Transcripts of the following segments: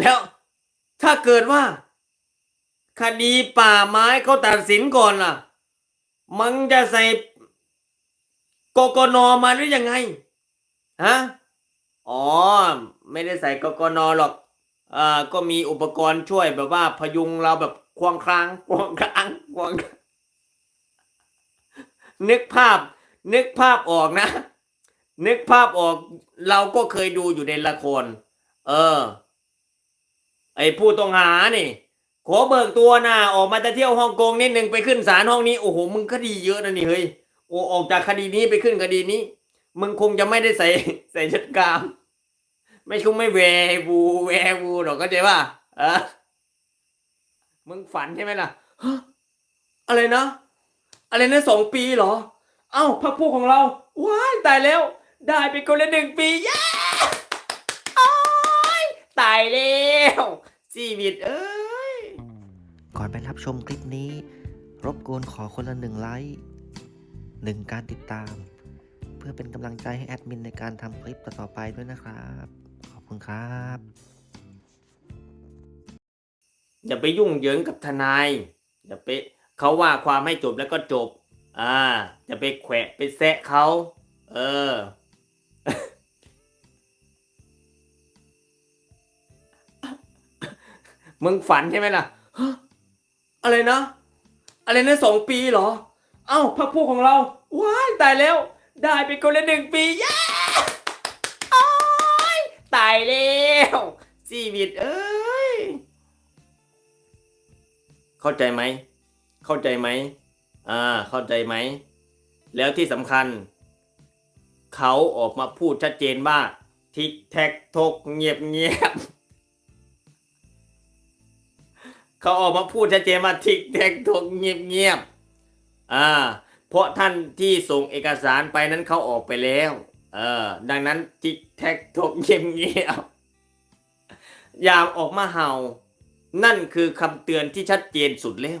แล้วถ้าเกิดว่า คดีป่าไม้เขาตัดสินก่อนล่ะมึงจะใส่กกนมาหรือยังไงฮะอ๋อ ไม่ได้ใส่กกนหรอกอ่าก็มีอุปกรณ์ช่วยแบบว่าพยุงเราแบบควงครางควงครางควงนึกภาพ นึกภาพออกนะ นึกภาพออก เราก็เคยดูอยู่ในละคร เออ ไอ้ผู้ต้องหานี่ ขอเบิกตัวนะออกมาจะเที่ยวฮ่องกงนิดหนึ่งไปขึ้นศาลห้องนี้โอ้โหมึงคดีเยอะนะนี่เฮ้ยโอ้ออกจากคดีนี้ไปขึ้นคดีนี้ มึงคงจะไม่ได้ใส่ใส่ชุดกาม ไม่คงไม่แววูแววูหรอกก็เจ๊ว่าเออมึงฝันใช่ไหมล่ะอะไรนะอะไรนะสองปีเหรอ เอ้าพักพวกของเราว้ายตายแล้ว ได้ไปคนละหนึ่งปีเย้โอ้ยตายแล้ว ชีวิตเอ้ย ก่อนไปรับชมคลิปนี้ รบกวนขอคนละหนึ่งไลค์หนึ่งการติดตาม เพื่อเป็นกำลังใจให้แอดมินในการทำคลิปต่อๆไปด้วยนะครับ ขอบคุณครับ อย่าไปยุ่งเหยิงกับทนาย อย่าไปเขาว่าความให้จบแล้วก็จบ อ่าจะไปแขวะไปแซะเขา เออ มึงฝันใช่ไหมล่ะอะไรนะ อะไรนะสองปีเหรอ เอ้าพักพวกของเรา ว้ายตายแล้ว ได้ไปคนละหนึ่งปีย้โอ้ยตายแล้วชีวิตเอ้ย เข้าใจไหม เข้าใจไหม อ่า เข้าใจไหม แล้วที่สำคัญ เขาออกมาพูดชัดเจนว่าทิกแท็กทกเงียบเงียบ เขาออกมาพูดชัดเจนว่าทิกแท็กทกเงียบเงียบอ่าเพราะท่านที่ส่งเอกสารไปนั้นเขาออกไปแล้วเออดังนั้นทิกแท็กทกเงียบเงียบอย่าออกมาเห่า นั่นคือคำเตือนที่ชัดเจนสุดแล้ว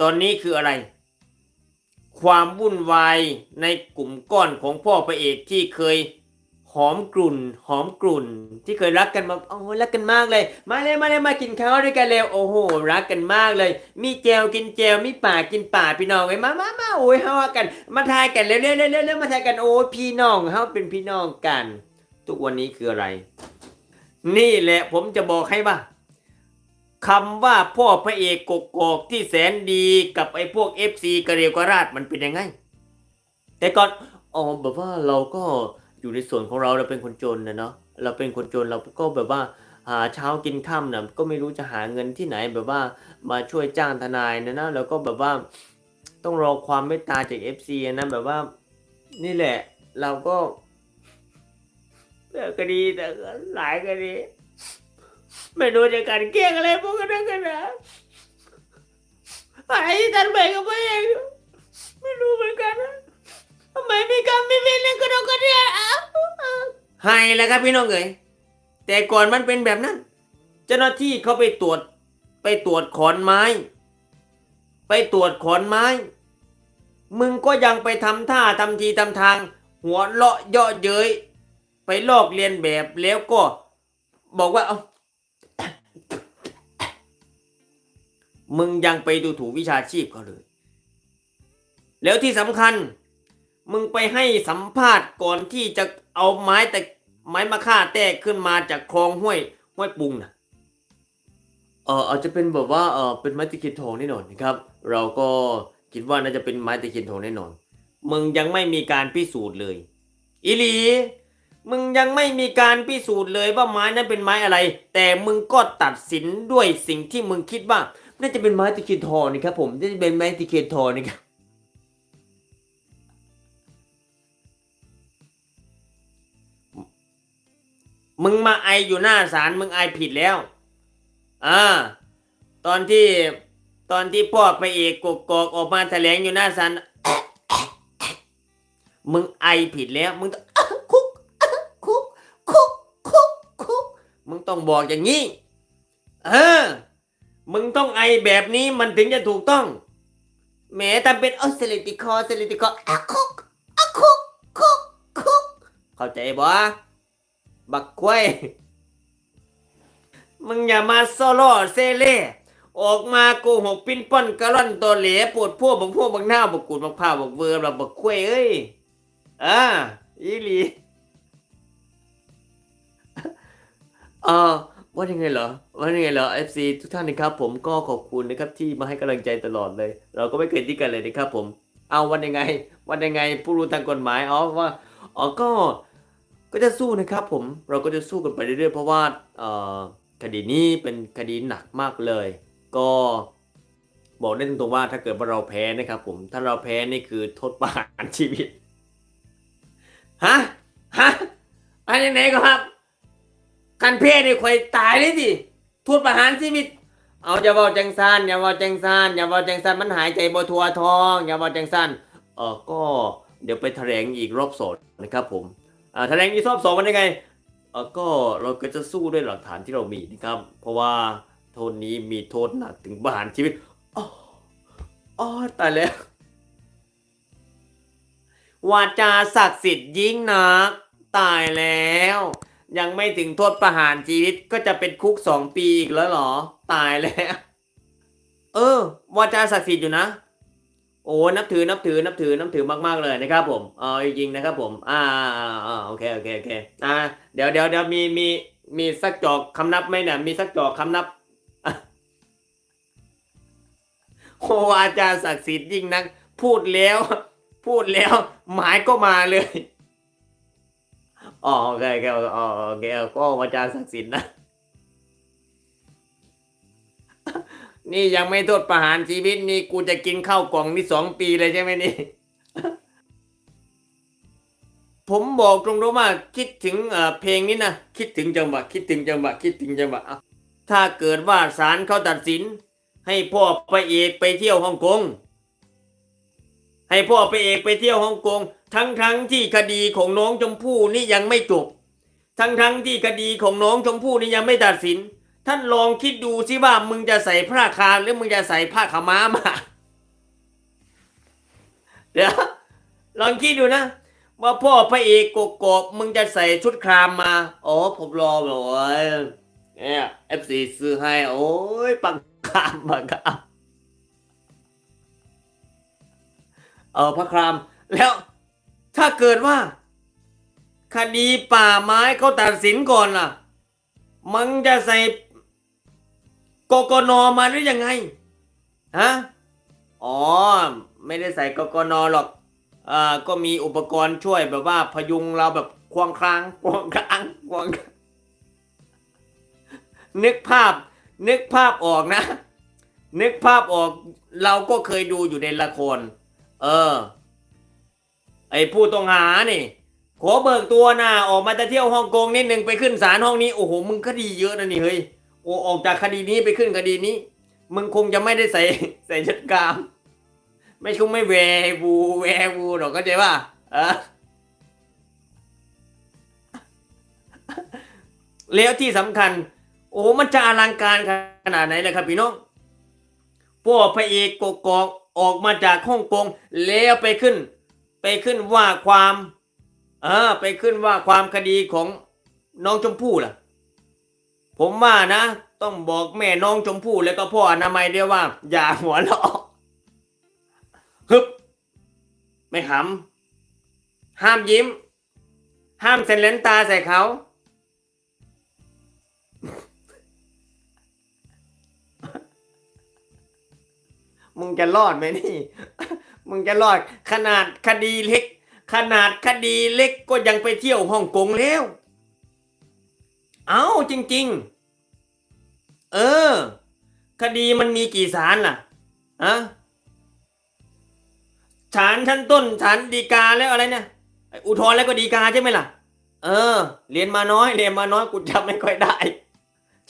ตอนนี้คืออะไร ความวุ่นวายในกลุ่มก้อนของพ่อพระเอกที่เคย หอมกลุ่น หอมกลุ่น ที่เคยรักกันมาโอ้โหรักกันมากเลย มาเลยมาเลยมากินข้าวด้วยกันเร็วโอ้โห รักกันมากเลย มีแจวกินแจวมีป่ากินป่าพี่น้องไอ้ยมามามาโอ้ยเฮากัน มาทายกันเร็วเร็วเร็วเร็วมาทายกันโอ้พี่น้องเฮาเป็นพี่น้องกัน ทุกวันนี้คืออะไร นี่แหละผมจะบอกให้ว่าคำว่าพ่อพระเอกกกอกที่แสนดีกับไอ้พวกเอฟซีกระเรียวกระราดมันเป็นยังไง แต่ก่อนอ๋อแบบว่าเราก็ อยู่ในส่วนของเราเราเป็นคนจนนะเนาะเราเป็นคนจนเราก็แบบว่าหาเช้ากินค่ำนะก็ไม่รู้จะหาเงินที่ไหนแบบว่ามาช่วยจ้างทนายนะนะแล้วก็แบบว่าต้องรอความเมตตาจากเอฟซีนะแบบว่า นี่แหละ เราก็เลิกคดีแต่ก็หลายคดีไม่รู้จะกันเกลี้ยงอะไรพวกนั้นกันนะไอ้ท่านไปกับพ่อเองไม่รู้เหมือนกันนะ ทำไมมีกรรมมีเวรเล่นกันเอากันเนี่ยอ้าวให้แล้วครับพี่น้องเอ๋ยแต่ก่อนมันเป็นแบบนั้น เจ้าหน้าที่เขาไปตรวจไปตรวจขอนไม้ ไปตรวจขอนไม้ มึงก็ยังไปทำท่าทำทีทำทาง หัวเลาะเยาะเย้ยไปลอกเลียนแบบแล้วก็ บอกว่าเอามึงยังไปดูถูกวิชาชีพเขาเลย แล้วที่สำคัญ มึงไปให้สัมภาษณ์ก่อนที่จะเอาไม้แต่ไม้มะค่าแตกขึ้นมาจากคลองห้วยห้วยปุงนะเอออาจจะเป็นแบบว่าเออเป็นไม้ตะเคียนทองแน่นอนนะครับ เราก็คิดว่าน่าจะเป็นไม้ตะเคียนทองแน่นอน มึงยังไม่มีการพิสูจน์เลยอีหลี มึงยังไม่มีการพิสูจน์เลยว่าไม้นั้นเป็นไม้อะไร แต่มึงก็ตัดสินด้วยสิ่งที่มึงคิดว่า น่าจะเป็นไม้ตะเคียนทองนี่ครับผมน่าจะเป็นไม้ตะเคียนทองนี่ครับ มึงมาไออยู่หน้าศาลมึงไอผิดแล้วอ่าตอนที่ตอนที่พ่อไปเอกกกอกออกมาแถลงอยู่หน้าศาลมึงไอผิดแล้ว มึงต้องคุกคุกคุกคุกคุกมึงต้องบอกอย่างนี้เออ มึงต้องไอแบบนี้มันถึงจะถูกต้องแหมทำเป็นออสเตรติคอสเตรติคอคุกคุกคุกคุกเข้าใจบ่ บักควย มึงอย่ามาโซโล่เซเล่ออกมาโกหกปิ้นป้อนกระร่อนตัวเหลปวดพวกบักพวกบักหน้าบักกูดบักผ้าบักเวอร์บักบักควยเอ้ยอ่าอีหลีเออว่ายังไงเหรอว่ายังไงเหรอ FC ทุกท่านนะครับผมก็ขอบคุณนะครับที่มาให้กำลังใจตลอดเลย เราก็ไม่เคยทิ้งกันเลยนะครับผม เอาวันยังไง วันยังไง ผู้รู้ทางกฎหมายอ๋อว่าอ๋อก็ ก็จะสู้นะครับผมเราก็จะสู้กันไปเรื่อยๆ เพราะว่าคดีนี้เป็นคดีหนักมากเลย ก็บอกได้ตรงๆว่าถ้าเกิดว่าเราแพ้นะครับผมถ้าเราแพ้นี่คือโทษประหารชีวิตฮะฮะอันยังไงก็ครับกันเพศนี่คอยตายเลยสิโทษประหารชีวิต เอาอย่าบอกจังซานอย่าบอกจังซานอย่าบอกจังซานมันหายใจบ่ทัวทอง อย่าบอกจังซานเออก็เดี๋ยวไปแถลงอีกรอบสองนะครับผม อ่าแถลงอีกรอบสองมันยังไงเออก็เราก็จะสู้ด้วยหลักฐานที่เรามีนะครับ เพราะว่าโทษนี้มีโทษหนักถึงประหารชีวิตอ๋อออตายแล้ววาจาศักดิ์สิทธิ์ยิ่งนัก ตายแล้ว ยังไม่ถึงโทษประหารชีวิตก็จะเป็นคุกสองปีอีกแล้วเหรอ ตายแล้ว เออวาจาศักดิ์สิทธิ์อยู่นะ โอ้นับถือนับถือนับถือนับถือมากๆเลยนะครับผมเออจริงๆนะครับผมอ่าอ่าโอเคโอเคโอเคอ่าเดี๋ยวเดี๋ยวเดี๋ยวมีมีมีสักจอกคำนับไหมเนี่ยมีสักจอกคำนับโอ้อาจารย์ศักดิ์สิทธิ์ยิ่งนัก พูดแล้ว พูดแล้ว หมายก็มาเลยอ๋อโอเคโอเคอ๋อโอเคก็อาจารย์ศักดิ์สิทธิ์นะ นี่ยังไม่โทษประหารชีวิตนี่กูจะกินข้าวกล่องนี่สองปีเลยใช่ไหมนี่ ผมบอกตรงๆว่าคิดถึงเออเพลงนี้นะคิดถึงจังหวะคิดถึงจังหวะคิดถึงจังหวะถ้าเกิดว่าศาลเขาตัดสิน ให้พ่อไปเอกไปเที่ยวฮ่องกงให้พ่อไปเอกไปเที่ยวฮ่องกง ทั้งทั้งๆที่คดีของน้องชมพู่นี่ยังไม่จบ ทั้งทั้งที่คดีของน้องชมพู่นี่ยังไม่ตัดสิน ท่านลองคิดดูสิว่ามึงจะใส่ผ้าคามหรือมึงจะใส่ผ้าขาวม้ามา เดี๋ยวลองคิดดูนะ ว่าพ่อพระเอกกกอกมึงจะใส่ชุดครามมา อ๋อผมรอแบบว่าเนี่ยเอฟซีซื้อให้ โอ้ยปังคามปังคามเออพระคราม แล้วถ้าเกิดว่า คดีป่าไม้เขาตัดสินก่อนล่ะ มึงจะใส่ กกนมาหรือยังไงฮะอ๋อ ไม่ได้ใส่กกนหรอกอ่าก็มีอุปกรณ์ช่วยแบบว่าพยุงเราแบบควงคลางควงคลางควงนึกภาพ นึกภาพออกนะ นึกภาพออกเราก็เคยดูอยู่ในละคร เออ ไอผู้ต้องหานี่ขอเบิกตัวนะออกมาจะเที่ยวฮ่องกงนิดหนึ่งไปขึ้นศาลห้องนี้ โอ้โห มึงคดีเยอะนะนี่เฮ้ย โอ้ออกจากคดีนี้ไปขึ้นคดีนี้ มึงคงจะไม่ได้ใส่ใส่ชุดกาม ไม่คงไม่แวบูแวบูหรอกก็ใจว่าเออแล้วที่สำคัญ โอ้มันจะอลังการขนาดไหนเลยครับพี่น้องพวกพระเอกกกอกออกมาจากฮ่องกงแล้วไปขึ้น ไปขึ้นว่าความ เออไปขึ้นว่าความคดีของน้องชมพู่ล่ะ ผมว่านะ ต้องบอกแม่น้องชมพู่แล้วก็พ่ออนามัยด้วยว่า อย่าหัวเราะฮึบไม่ขำห้ามยิ้ม ห้ามเซ็นเลนตาใส่เขามึงจะรอดไหมนี่ มึงจะรอด ขนาดคดีเล็ก ขนาดคดีเล็กก็ยังไปเที่ยวฮ่องกงแล้ว เอาจริง ๆ เออ คดีมันมีกี่ศาลล่ะอะศาลชั้นต้นศาลฎีกาแล้วอะไรเนี่ยอุทธรณ์แล้วก็ฎีกาใช่ไหมล่ะ เออ เรียนมาน้อย เรียนมาน้อยกูจำไม่ค่อยได้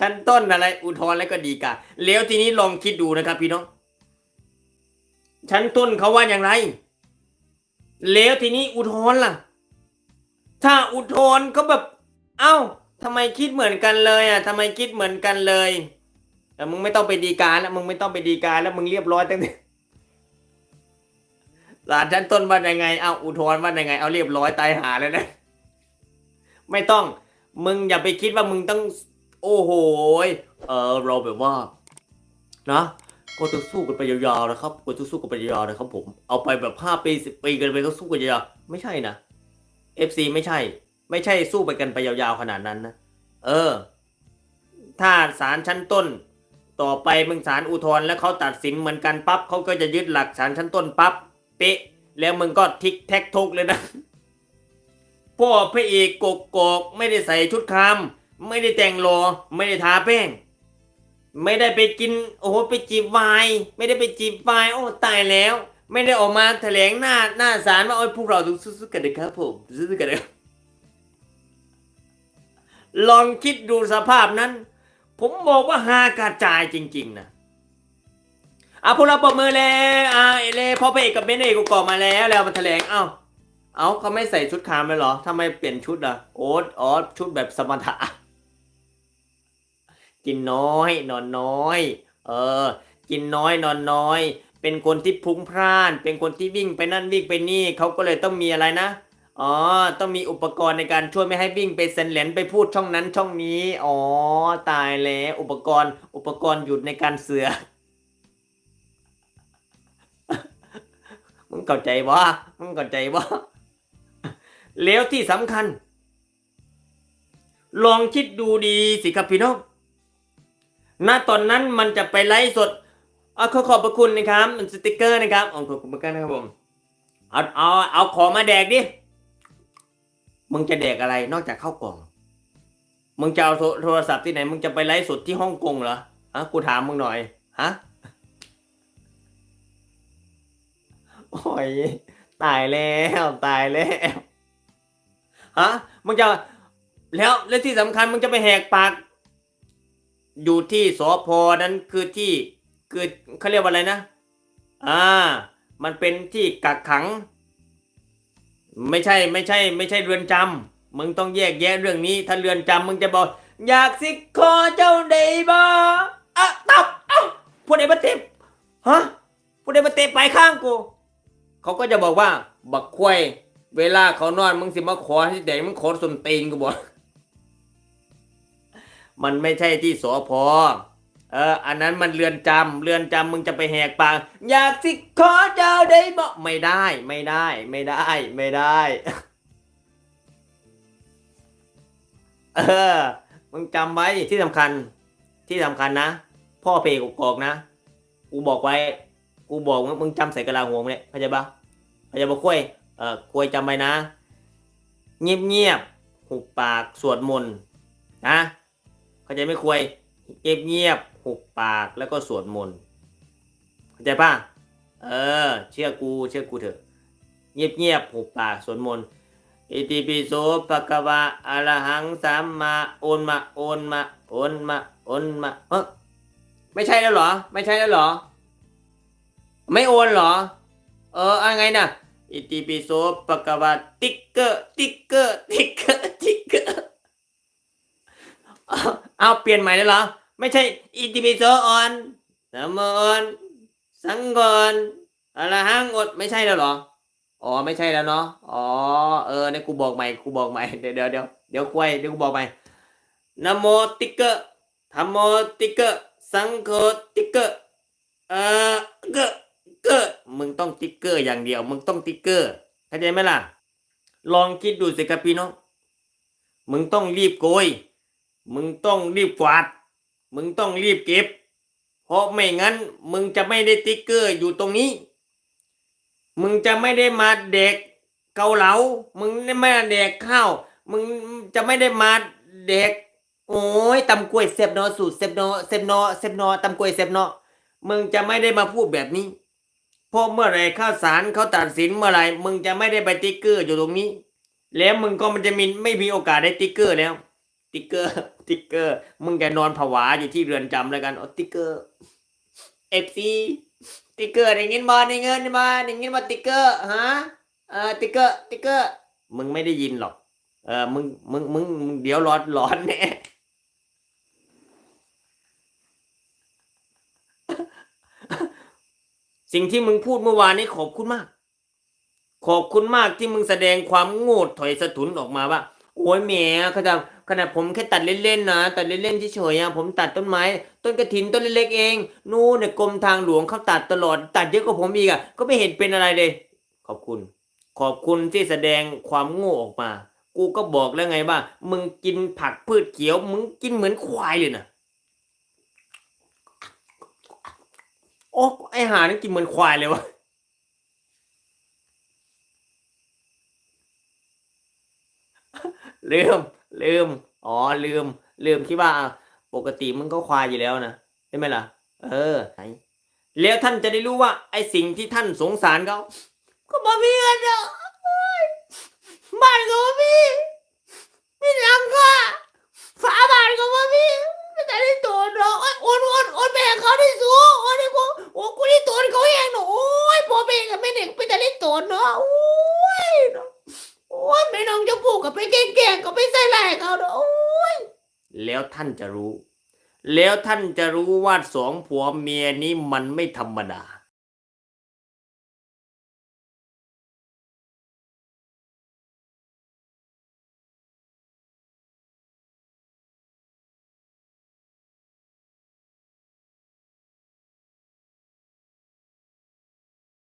ชั้นต้นอะไร อุทธรณ์แล้วก็ฎีกาแล้วทีนี้ลองคิดดูนะครับ พี่น้องชั้นต้นเขาว่าอย่างไร แล้วทีนี้อุทธรณ์ล่ะ ถ้าอุทธรณ์เขาแบบ เอ้า ทำไมคิดเหมือนกันเลยอะทำไมคิดเหมือนกันเลยแต่มึงไม่ต้องไปดีกาแล้วมึงไม่ต้องไปดีการแล้วมึงเรียบร้อยตั้งแต่ศาลชั้นต้นว่ายังไงเอาอุทธรณ์ว่ายังไง เอาเรียบร้อยตายหาแล้วนะ ไม่ต้อง มึงอย่าไปคิดว่ามึงต้อง โอ้โหเออเราแบบว่า นะก็จะสู้กันไปยาวๆนะครับก็จะสู้กันไปยาวๆนะครับผมเอาไปแบบห้าปีสิบปีกันไปก็สู้กันยาวๆไม่ใช่นะ FC ไม่ใช่ ไม่ใช่สู้ไปกันไปยาวๆขนาดนั้นนะ เออ ถ้าศาลชั้นต้น ต่อไปมึงศาลอุทธรณ์แล้วเขาตัดสินเหมือนกันปั๊บเขาก็จะยึดหลักศาลชั้นต้นปั๊บเป๊ะ แล้วมึงก็ทิกแท็กทุกเลยนะพ่อพระเอกกกกกไม่ได้ใส่ชุดคำไม่ได้แต่งรอไม่ได้ทาแป้ง ไม่ได้ไปกิน โอ้โหไปจีบวาย ไม่ได้ไปจีบวายโอ้ตายแล้ว ไม่ได้ออกมาแถลงหน้าหน้าศาลว่าโอ้ยพวกเราต้องสู้ๆกันนะครับผมสู้ๆกันนะครับ ลองคิดดูสภาพนั้น ผมบอกว่าฮากระจายจริง ๆ นะอะพวกเราปรบมือแล้วอะเอเลพ่อพระเอกกับเบนเอกกูก่อมาแล้วแล้วมาแถลงเอ้าเอ้าเขาไม่ใส่ชุดคามเลยเหรอทำไมเปลี่ยนชุดอะโอ๊ตอ๋อชุดแบบสมถะกินน้อย นอนน้อย เออ กินน้อยนอนน้อย เป็นคนที่พุ้งพล่าน เป็นคนที่วิ่งไปนั่นวิ่งไปนี่เขาก็เลยต้องมีอะไรนะ อ๋อ ต้องมีอุปกรณ์ในการช่วยไม่ให้วิ่งไปเซนเหลนไปพูดช่องนั้นช่องนี้ อ๋อ ตายแล้วอุปกรณ์ อุปกรณ์หยุดในการเสือมึงเข้าใจบ่มึงเข้าใจบ่แล้วที่สำคัญ ลองคิดดูดีสิครับพี่น้องณตอนนั้นมันจะไปไลฟ์สดเอาขอขอบพระคุณนะครับ มันสติกเกอร์นะครับขอบคุณมากนะครับผม เอาเอาเอาของมาแดกดิ มึงจะแดกอะไรนอกจากข้าวกล่อง มึงจะเอาโทรศัพท์ที่ไหน มึงจะไปไลฟ์สดที่ฮ่องกงเหรอฮะกูถามมึงหน่อยฮะโอ้ยตายแล้วตายแล้วฮะมึงจะแล้วและที่สำคัญมึงจะไปแหกปากอยู่ที่สพนั้นคือที่คือเขาเรียกว่าอะไรนะ อ่า มันเป็นที่กักขัง ไม่ใช่ไม่ใช่ ไม่ใช่เรือนจำมึงต้องแยกแยะเรื่องนี้ ถ้าเรือนจำมึงจะบอก อยากสิคอเจ้าได้บ่อะตับเอ้าผู้ใดมาเตะฮะผู้ใดมาเตะไปข้างกูเขาก็จะบอกว่า บักควยเวลาเขานอนมึงสิมาขอที่ไหนมึงขอสนตีนกูบอกมันไม่ใช่ที่สพ เออ อันนั้นมันเรือนจำเรือนจำมึงจะไปแหกปากอยากสิขอเจ้าได้บ่ไม่ได้ ไม่ได้ ไม่ได้ ไม่ได้ เออ มึงจำไว้ที่สำคัญ ที่สำคัญนะ พ่อเพกกอกนะ กูบอกไว้ กูบอกว่ามึงจำใส่กระลาหัวมึงเนี่ยเข้าใจปะเข้าใจปะคุยเออคุยจำไว้นะ เงียบเงียบหุบปากสวดมนต์นะ เข้าใจไม่คุยเงียบเงียบ หุบปากแล้วก็สวดมนต์เข้าใจป่ะเออ เชื่อกูเชื่อกูเถอะ เงียบเงียบๆหุบปากสวดมนต์อิติปิโสปะกวะอะระหังสัมมาโอนมาโอนมาโอนมาโอนมาเออไม่ใช่แล้วเหรอ ไม่ใช่แล้วเหรอ ไม่โอนเหรอ เอออะไรไงนะอิติปิโสปะกวะติ๊กเกอร์ติ๊กเกอร์ติ๊กเกอร์ติ๊กเกอร์เอาเอาเปลี่ยนใหม่แล้วเหรอ ไม่ใช่อิติปิโสออนนะโมออนสังกอนอะระหังอดไม่ใช่แล้วหรอ อ๋อไม่ใช่แล้วเนาะ อ๋อเออเนี่ยกูบอกใหม่กูบอกใหม่เดี๋ยวเดี๋ยวเดี๋ยวเดี๋ยวคุยเดี๋ยวกูบอกใหม่นโมติกเกอร์ธรรมโมติกเกอร์สังโฆติกเกอร์เออเกอร์เกอร์มึงต้องติ๊กเกอร์อย่างเดียว มึงต้องติ๊กเกอร์เข้าใจไหมล่ะ ลองคิดดูสิครับพี่น้อง มึงต้องรีบโกย มึงต้องรีบกวาด มึงต้องรีบเก็บ เพราะไม่งั้น มึงจะไม่ได้ติ๊กเกอร์อยู่ตรงนี้ มึงจะไม่ได้มาเด็กเกาเหลา มึงไม่มาเด็กข้าว มึงจะไม่ได้มาเด็ก โอ้ยตำกล้วยเซฟเนอสูตรเซฟเนอเซฟเนอเซฟเนอตำกล้วยเซฟเนอมึงจะไม่ได้มาพูดแบบนี้ เพราะเมื่อไรข้าวสารเขาตัดสินเมื่อไรมึงจะไม่ได้ไปติ๊กเกอร์อยู่ตรงนี้ แล้วมึงก็มันจะมีไม่มีโอกาสได้ติ๊กเกอร์แล้ว ติ๊กเกอร์ติ๊กเกอร์ มึงแกนอนผวาอยู่ที่เรือนจำแล้วกันเอาติ๊กเกอร์เอฟซีติ๊กเกอร์ได้ยินบ่ได้เงินบ่ได้ยินบ่ติ๊กเกอร์ฮะเออติ๊กเกอร์ติ๊กเกอร์ มึงไม่ได้ยินหรอก เออมึงมึงมึงมึงเดี๋ยวร้อนร้อนแน่สิ่งที่มึงพูดเมื่อวานนี้ขอบคุณมาก ขอบคุณมากที่มึงแสดงความโง่ถอยสะทุนออกมาว่า โอ้ยแหมเขาจะ ขนาดผมแค่ตัดเล่นๆนะตัดเล่นๆเฉยๆอะผมตัดต้นไม้ ต้นกระถินต้นเล็กๆเอง นู่นเนี่ยกรมทางหลวงเขาตัดตลอด ตัดเยอะกว่าผมอีกอะก็ไม่เห็นเป็นอะไรเลย ขอบคุณ ขอบคุณที่แสดงความโง่ออกมา กูก็บอกแล้วไงว่า มึงกินผักพืชเขียว มึงกินเหมือนควายเลยนะโอ้ไอหานี่กินเหมือนควายเลยวะลืม ลืม อ๋อลืม ลืมคิดว่าปกติมึงก็ควายอยู่แล้วนะใช่ไหมล่ะ เออไหนแล้วท่านจะได้รู้ว่า ไอสิ่งที่ท่านสงสารเขาก็บ่มีเงินอะเอ้ยบ้านก็บ่มีมีหลังค่ะฝาบ้านก็บ่มีไม่ได้ได้ตัวดอกโอ้ยโอนโอนโอนแม่เขาได้สูงโอนได้กูโอ้กูได้ตัวเขาเองเนาะโอ้ยพ่อแม่กับแม่เด็กไปแต่ได้ตัวเนาะโอ้ยเนาะโอ้ ยแม่น้องจะผูกกับไปแก่งๆก็ไปใส่ลายเขาเนาะโอ้ยแล้วท่านจะรู้ แล้วท่านจะรู้ว่าสองผัวเมียนี้มันไม่ธรรมดา